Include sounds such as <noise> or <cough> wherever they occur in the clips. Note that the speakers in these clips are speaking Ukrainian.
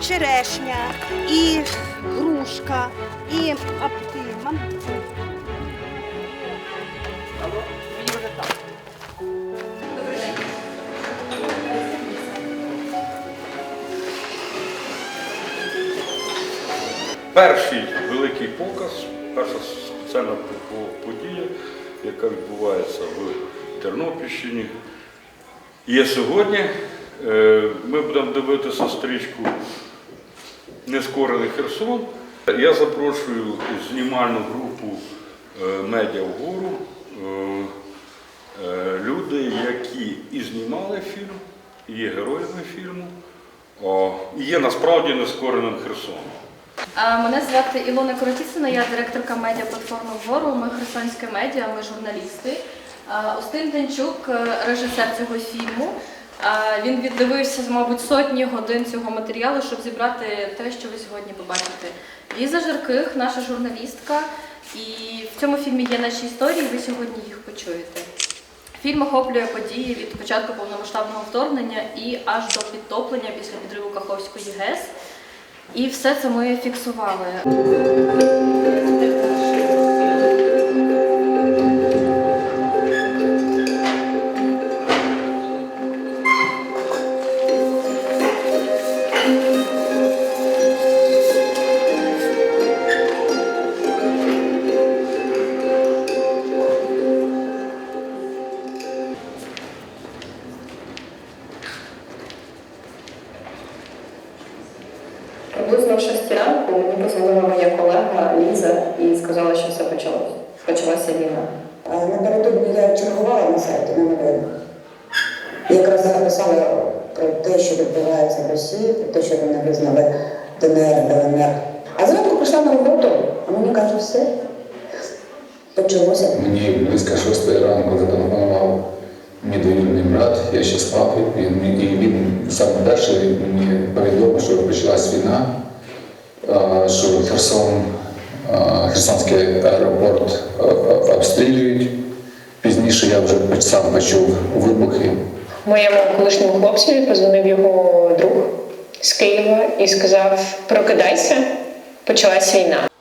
черешня, і грушка, і апти. мам- Перший великий показ, перша соціальна по- подія, яка відбувається в Тернопільщині. Є сьогодні. Е, Ми будемо дивитися стрічку Нескорений Херсон. Я запрошую знімальну групу е, Медіа вгору. Е, Люди, які і знімали фільм, і є героями фільму, і є насправді нескореним Херсоном. Мене звати Ілона Коротісина, я директорка медіаплатформи «Вгору». Ми херсонське медіа, ми журналісти. А, Устин Денчук, режисер цього фільму. Він віддивився, мабуть, сотні годин цього матеріалу, щоб зібрати те, що ви сьогодні побачите. Ліза Жарких, наша журналістка, і в цьому фільмі є наші історії, ви сьогодні їх почуєте. Фільм охоплює події від початку повномасштабного вторгнення і аж до підтоплення після підриву Каховської ГЕС. І все це ми фіксували. Приблизно в 6 ранку мені позвонила моя колега Ліза і сказала, що все почалось. Почалася війна. Напередодні я чергувала на сайті на новинах. Якраз написала про те, що відбувається в Росії, про те, що вони визнали ДНР, ДНР. А зранку прийшла на роботу, а мені кажуть, все. Почалося. Мені близько шостої ранку зателефонував мій двоюрідний брат, я ще спав, і він, і він саме перший мені повідомив, що почалась війна, що Херсон, Херсонський аеропорт а, обстрілюють. Пізніше я вже сам почув вибухи. Моєму колишньому хлопцеві позвонив його друг з Києва і сказав: прокидайся, почалась війна.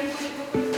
комерційних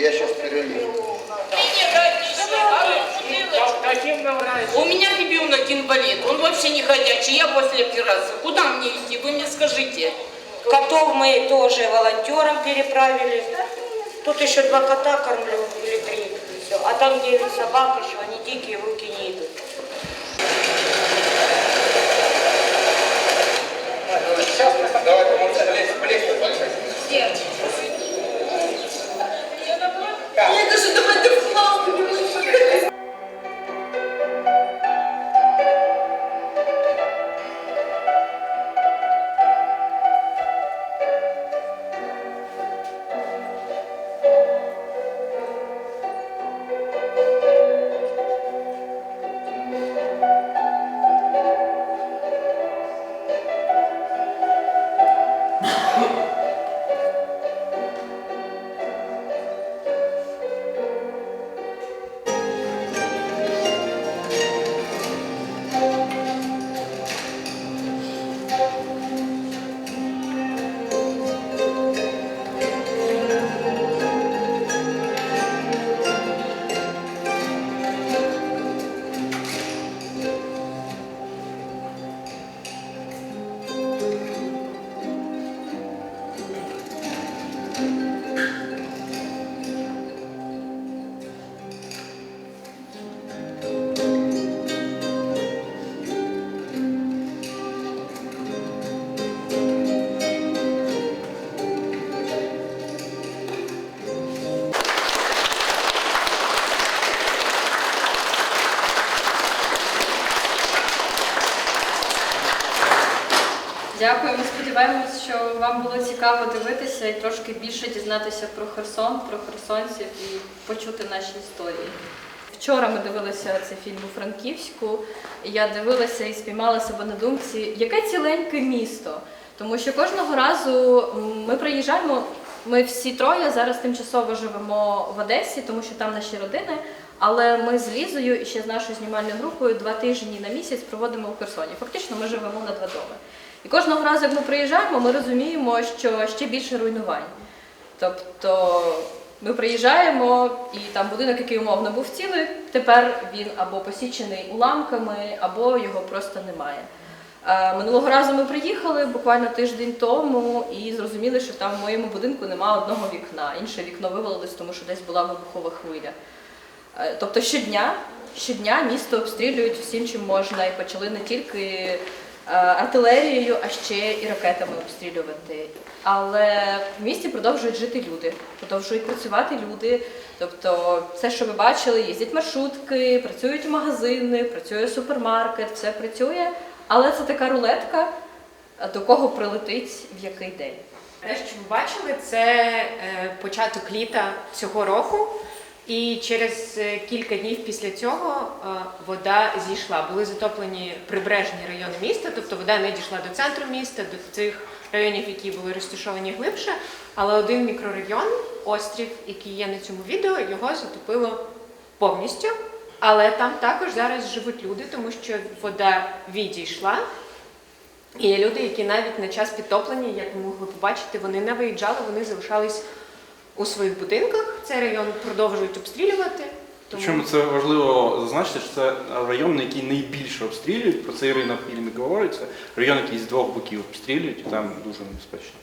Я сейчас перелью. У меня ребенок инвалид, он вообще не ходячий, я после операции. Куда мне идти, вы мне скажите? Котов мы тоже волонтерам переправили. Тут еще два кота кормлю или три. Все. А там девять собак еще, они дикие, в руки не идут. Сейчас, давай поможем, близко, близко, близко. Я даже давайте в Дякую. Ми сподіваємось, що вам було цікаво дивитися і трошки більше дізнатися про Херсон, про херсонців і почути наші історії. Вчора ми дивилися цей фільм у Франківську. Я дивилася і спіймала себе на думці, яке ціленьке місто. Тому що кожного разу ми приїжджаємо. Ми всі троє зараз тимчасово живемо в Одесі, тому що там наші родини. Але ми з Лізою і ще з нашою знімальною групою два тижні на місяць проводимо у Херсоні. Фактично, ми живемо на два доми. І кожного разу, як ми приїжджаємо, ми розуміємо, що ще більше руйнувань. Тобто ми приїжджаємо, і там будинок, який умовно був цілий, тепер він або посічений уламками, або його просто немає. Е, Минулого разу ми приїхали буквально тиждень тому і зрозуміли, що там в моєму будинку немає одного вікна. Інше вікно вивалилось, тому що десь була вибухова хвиля. Е, Тобто щодня, щодня місто обстрілюють всім, чим можна, і почали не тільки артилерією, а ще і ракетами обстрілювати. Але в місті продовжують жити люди, продовжують працювати люди. Тобто, все, що ви бачили, їздять маршрутки, працюють магазини, працює супермаркет, все працює. Але це така рулетка, е, до кого прилетить в який день. Те, що ви бачили, це е, початок літа цього року. І через е, кілька днів після цього е, вода зійшла. Були затоплені прибережні райони міста, тобто вода не дійшла до центру міста, до цих районів, які були розташовані глибше. Але один мікрорайон, острів, який є на цьому відео, його затопило повністю. Але там також зараз живуть люди, тому що вода відійшла. І є люди, які навіть на час підтоплення, як ви могли побачити, вони не виїжджали, вони залишались у своїх будинках. Цей район продовжують обстрілювати. Тому... Причому це важливо зазначити, що це район, який найбільше обстрілюють. Про цей район в фільмі говориться. Район, який з двох боків обстрілюють, і там дуже небезпечно.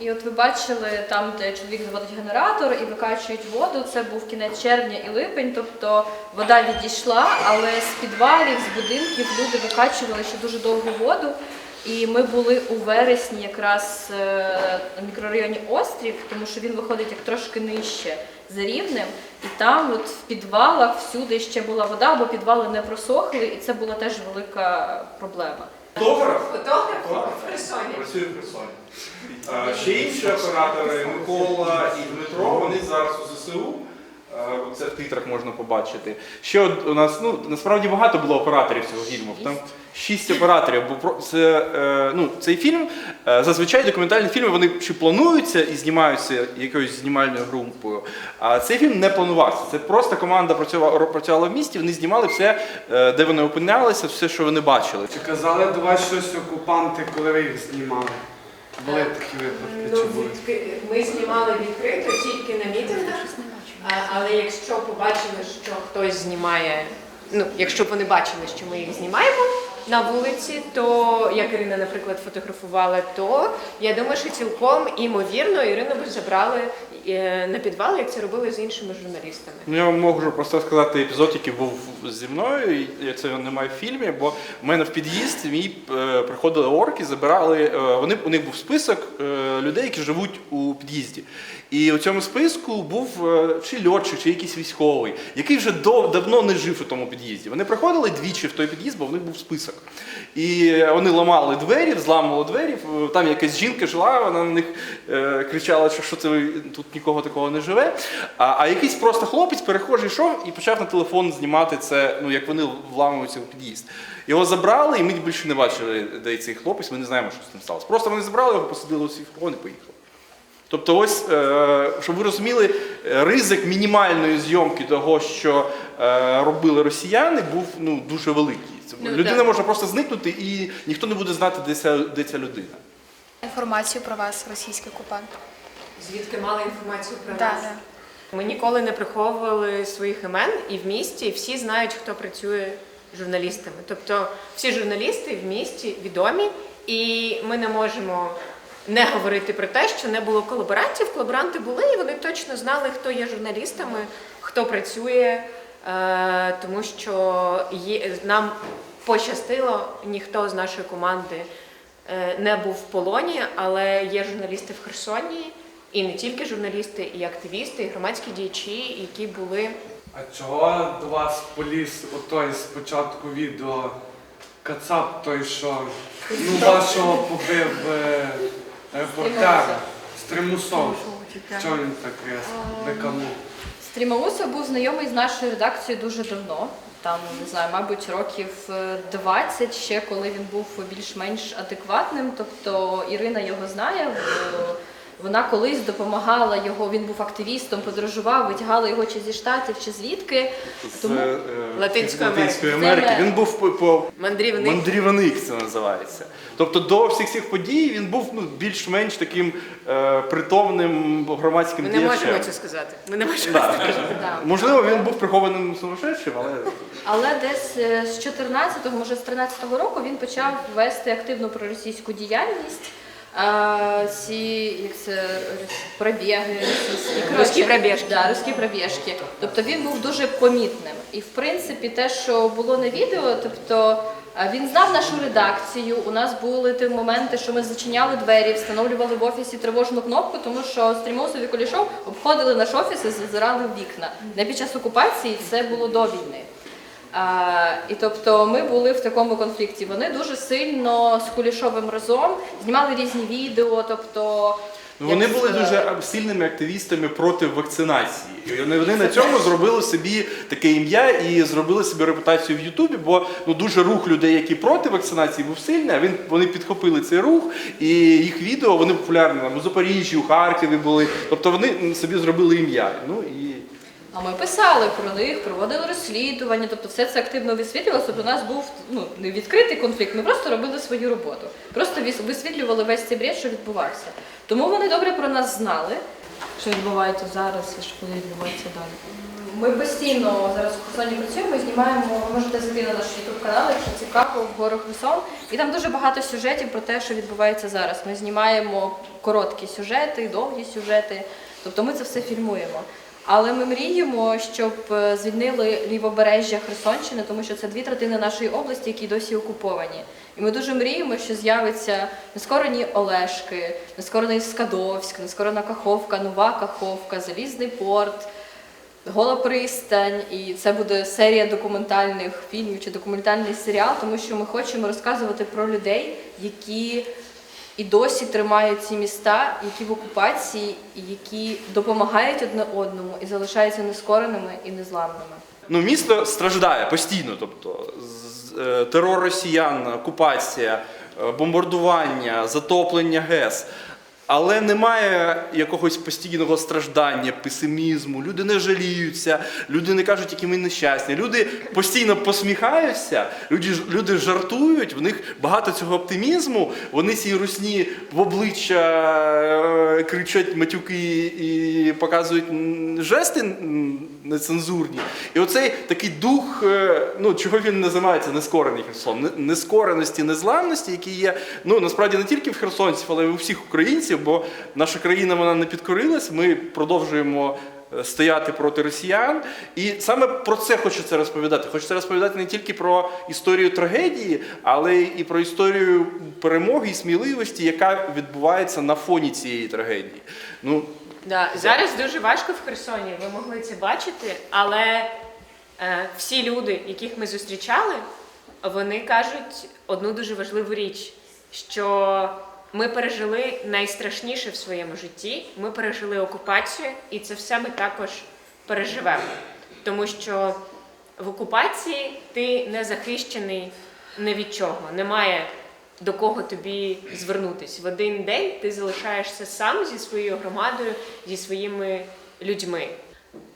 І от ви бачили там, де чоловік заводить генератор і викачують воду. Це був кінець червня і липень, тобто вода відійшла, але з підвалів, з будинків люди викачували ще дуже довгу воду. І ми були у вересні якраз е, на мікрорайоні Острів, тому що він виходить як трошки нижче за рівнем. І там, от в підвалах, всюди ще була вода, бо підвали не просохли, і це була теж велика проблема. Фотограф Фотограф в Херсоні. працює в Херсоні. А, Ще інші оператори Микола і Дмитро, вони зараз у ЗСУ. Е, Це в титрах можна побачити. Ще у нас ну насправді багато було операторів цього фільму. Там шість операторів. Бо про це е, ну цей фільм е, зазвичай документальні фільми вони чи плануються і знімаються якоюсь знімальною групою. А цей фільм не планувався. Це просто команда працювала працювала в місті. Вони знімали все, де вони опинялися, все, що вони бачили. Чи казали до вас щось окупанти, коли ви їх знімали? Були такі випадки, Ну, чи були? Ми знімали відкрито тільки на мітингах, але якщо побачили, що хтось знімає, ну якщо вони бачили, що ми їх знімаємо на вулиці, то як Ірина, наприклад, фотографувала, то я думаю, що цілком імовірно Ірину б забрали е, на підвал, як це робили з іншими журналістами. Ну, я можу просто сказати епізод, який був зі мною, і це немає в фільмі, бо в мене в під'їзд мій е, приходили орки, забирали. е, вони у них був список людей, які живуть у під'їзді. І у цьому списку був чи льотчик, чи якийсь військовий, який вже дов- давно не жив у тому під'їзді. Вони приходили двічі в той під'їзд, бо в них був список. І вони ламали двері, взламували двері. Там якась жінка жила, вона на них е, кричала, що, що це тут нікого такого не живе. А, а якийсь просто хлопець перехожий йшов і почав на телефон знімати це, ну як вони вламуються в під'їзд. Його забрали, і ми більше не бачили, де цей хлопець, ми не знаємо, що з ним сталося. Просто вони забрали його, посадили у свій фургон і поїхали. Тобто, ось, е, щоб ви розуміли, ризик мінімальної зйомки того, що е, робили росіяни, був ну, дуже великий. Ну, людина так. може просто зникнути і ніхто не буде знати, де ця, де ця людина. Інформацію про вас, російський окупант. Звідки мали інформацію про Да, нас? да. Ми ніколи не приховували своїх імен, і в місті всі знають, хто працює журналістами. Тобто всі журналісти в місті відомі, і ми не можемо не говорити про те, що не було колаборантів. Колаборанти були, і вони точно знали, хто є журналістами, хто працює, е, тому що є, нам пощастило, ніхто з нашої команди е, не був в полоні, але є журналісти в Херсоні. І не тільки журналісти, і активісти, і громадські діячі, які були А чого до вас поліз отой з початку відео Кацап той, що ну, вашого побив е, репортера Стримусов? Чого він так різко? Декану? Стрімоусов був знайомий з нашою редакцією дуже давно. Там не знаю, мабуть, років е, 20 ще коли він був більш-менш адекватним. Тобто Ірина його знає. в- Вона колись допомагала його. Він був активістом, подорожував, витягала його чи зі штатів, чи звідки. Тому З е, Латинської Латинської Америки. Америки. Він був по, по мандрівник. мандрівник, це називається. Тобто до всіх цих подій він був ну, більш-менш таким е, притомним громадським Ми не діячем. можемо це сказати. Ми не можемо Да. це сказати. Да. Можливо, він був прихованим сумасшедшим, але Але десь е, з 14-го, може з 13-го року він почав вести активну проросійську діяльність. Ці як це пробіги, російські коротше, пробіжки. Да, руські пробіжки. Тобто він був дуже помітним. І в принципі, те, що було на відео, тобто він знав нашу редакцію. У нас були ті моменти, що ми зачиняли двері, встановлювали в офісі тривожну кнопку, тому що Стрімусов і Колішов обходили наш офіс і зазирали в вікна. Не під час окупації, це було до війни. І тобто ми були в такому конфлікті. Вони дуже сильно з Кулішовим разом знімали різні відео. Тобто Ну, вони були дуже сильними активістами проти вакцинації. І вони, вони на цьому <laughs> зробили собі таке ім'я і зробили собі репутацію в Ютубі, бо ну дуже рух людей, які проти вакцинації, був сильний. А він вони підхопили цей рух, і їх відео вони популярні там у Запоріжжі, у Харкові були. Тобто вони собі зробили ім'я. Ну і А ми писали про них, проводили розслідування, тобто все це активно висвітлювалося. Тобто у нас був ну не відкритий конфлікт. Ми просто робили свою роботу. Просто висвітлювали весь цей бред, що відбувався. Тому вони добре про нас знали. Що відбувається зараз і що буде відбуватися далі. Ми постійно зараз в Херсоні працюємо, знімаємо. Ви можете зайти на наш ютуб канал, якщо цікаво, в горах Херсон. І там дуже багато сюжетів про те, що відбувається зараз. Ми знімаємо короткі сюжети, довгі сюжети. Тобто ми це все фільмуємо. Але ми мріємо, щоб е, звільнили лівобережжя Херсонщини, тому що це дві третини нашої області, які досі окуповані. І ми дуже мріємо, що з'явиться нескорені Олешки, нескорений Скадовськ, нескорена Каховка, Нова Каховка, Залізний порт, Гола пристань. І це буде серія документальних фільмів чи документальний серіал, тому що ми хочемо розказувати про людей, які і досі тримають ці міста, які в окупації, які допомагають одне одному і залишаються нескореними і незламними. Ну, місто страждає постійно, тобто е, терор росіян, окупація, е, бомбардування, затоплення ГЕС. Але немає якогось постійного страждання, песимізму. Люди не жаліються, люди не кажуть, які ми нещасні. Люди постійно посміхаються, люди, люди жартують, в них багато цього оптимізму. Вони ці русні в обличчя е, кричать матюки і показують жести нецензурні. І оцей такий дух, е, ну чого він називається нескорений Херсон, нескореності, незламності, які є ну насправді не тільки в херсонців, але й у всіх українців, бо наша країна вона не підкорилась. Ми продовжуємо. е, Стояти проти росіян, і саме про це хочеться розповідати. Хочеться розповідати не тільки про історію трагедії, але і про історію перемоги і сміливості, яка відбувається на фоні цієї трагедії. Ну Да, зараз дуже важко в Херсоні, ви могли це бачити, але е, всі люди, яких ми зустрічали, вони кажуть одну дуже важливу річ, що ми пережили найстрашніше в своєму житті, ми пережили окупацію, і це все ми також переживемо. Тому що в окупації ти не захищений ні від чого, немає до кого тобі звернутися. В один день ти залишаєшся сам зі своєю громадою, зі своїми людьми.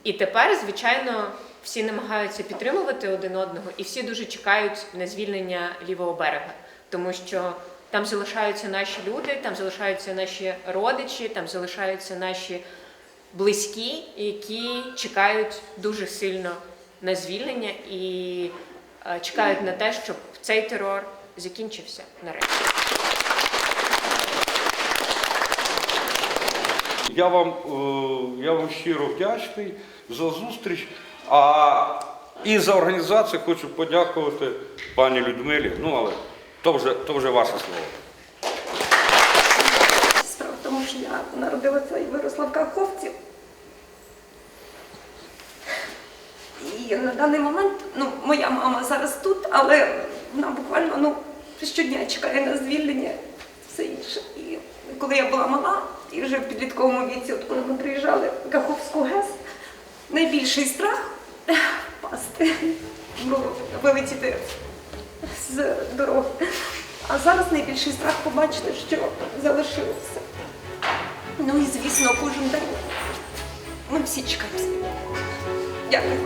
І тепер, звичайно, всі намагаються підтримувати один одного, і всі дуже чекають на звільнення лівого берега, тому що там залишаються наші люди, там залишаються наші родичі, там залишаються наші близькі, які чекають дуже сильно на звільнення і е, чекають на те, щоб цей терор закінчився нарешті. Я вам, е, я вам щиро вдячний за зустріч. А і за організацію хочу подякувати пані Людмилі. Ну, але то вже, то вже ваше слово. Справа в тому, що я народилася і виросла в Каховці. І на даний момент, ну, моя мама зараз тут, але вона буквально ну, щодня чекає на звільнення, все інше. І коли я була мала, і вже в підлітковому віці, от коли ми приїжджали в Каховську ГЕС, найбільший страх впасти, було вилетіти з дороги. А зараз найбільший страх побачити, що залишилося. Ну і звісно, кожен день ми всі чекаємо. Дякую.